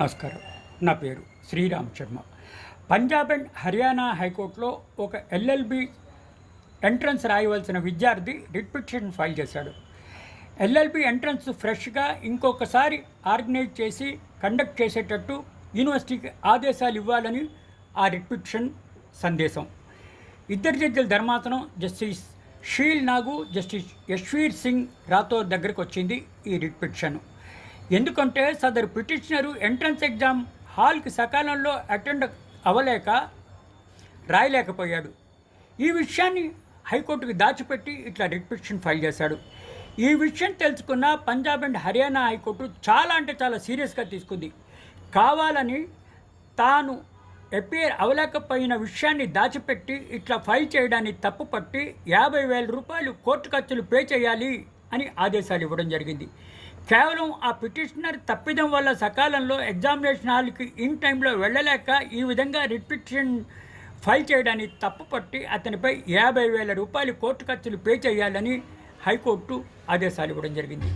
నమస్కారం నా పేరు శ్రీరామ్ శర్మ. పంజాబ్ అండ్ హర్యానా హైకోర్టులో ఒక ఎల్ఎల్బి ఎంట్రన్స్ రాయవలసిన విద్యార్థి రిట్ పిటిషన్ ఫైల్ చేశాడు. ఎల్ఎల్బి ఎంట్రన్స్ ఫ్రెష్గా ఇంకొకసారి ఆర్గనైజ్ చేసి కండక్ట్ చేసేటట్టు యూనివర్సిటీకి ఆదేశాలు ఇవ్వాలని ఆ రిట్ పిటిషన్ సందేశం. ఇద్దరు జడ్జిల ధర్మాసనం జస్టిస్ షీల్ నాగు జస్టిస్ యశ్వీర్ సింగ్ రాథోర్ దగ్గరకు వచ్చింది ఈ రిట్ పిటిషన్ ఎందుకంటే సదరు పిటిషనరు ఎంట్రన్స్ ఎగ్జామ్ హాల్కి సకాలంలో అటెండ్ అవ్వలేక రాయలేకపోయాడు. ఈ విషయాన్ని హైకోర్టుకి దాచిపెట్టి ఇట్లా రిట్ ఫైల్ చేశాడు. ఈ విషయం తెలుసుకున్న పంజాబ్ అండ్ హర్యానా హైకోర్టు చాలా అంటే చాలా సీరియస్గా తీసుకుంది. కావాలని తాను అపేర్ అవలేకపోయిన విషయాన్ని దాచిపెట్టి ఇట్లా ఫైల్ చేయడాన్ని తప్పుపట్టి యాభై వేల రూపాయలు కోర్టు ఖర్చులు పే చేయాలి. అని ఆదేశాలు ఇవ్వడం జరిగింది. కేవలం ఆ పిటిషనర్ తప్పిదం వల్ల సకాలంలో ఎగ్జామినేషన్ హాల్కి ఇన్ టైంలో వెళ్ళలేక ఈ విధంగా రిట్ పిటిషన్ ఫైల్ చేయడాన్ని తప్పుపట్టి అతనిపై యాభై వేల రూపాయలు కోర్టు ఖర్చులు పే చేయాలని హైకోర్టు ఆదేశాలు ఇవ్వడం జరిగింది.